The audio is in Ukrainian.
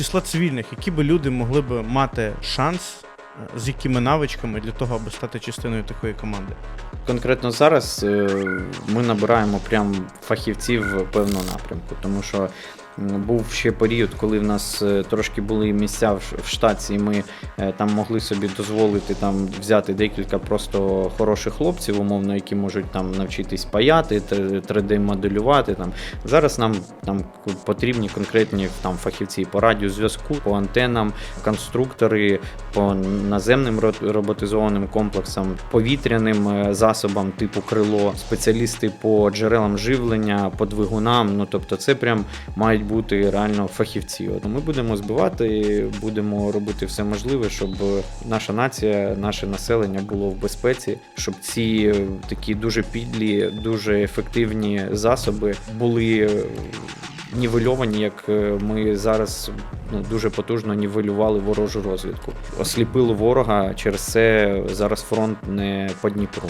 числа цивільних, які би люди могли б мати шанс, е, з якими навичками для того, аби стати частиною такої команди? Конкретно зараз е, ми набираємо прям фахівців певному напрямку, тому що був ще період, коли в нас е, трошки були місця в штаті, і ми е, там могли собі дозволити там взяти декілька просто хороших хлопців, умовно, які можуть там навчитись паяти, 3D-моделювати. Там зараз нам там потрібні конкретні там фахівці по радіозв'язку, по антенам, конструктори, по наземним роботизованим комплексам, повітряним е, засобам типу крило, спеціалісти по джерелам живлення, по двигунам. Ну тобто, це прям мають бути реально фахівці. От ми будемо збивати, будемо робити все можливе, щоб наша нація, наше населення було в безпеці, щоб ці е, такі дуже підлі, дуже ефективні засоби були. е, Нівельовані, як е, ми зараз ну, дуже потужно нівелювали ворожу розвідку. Осліпили ворога, через це зараз фронт не по Дніпру.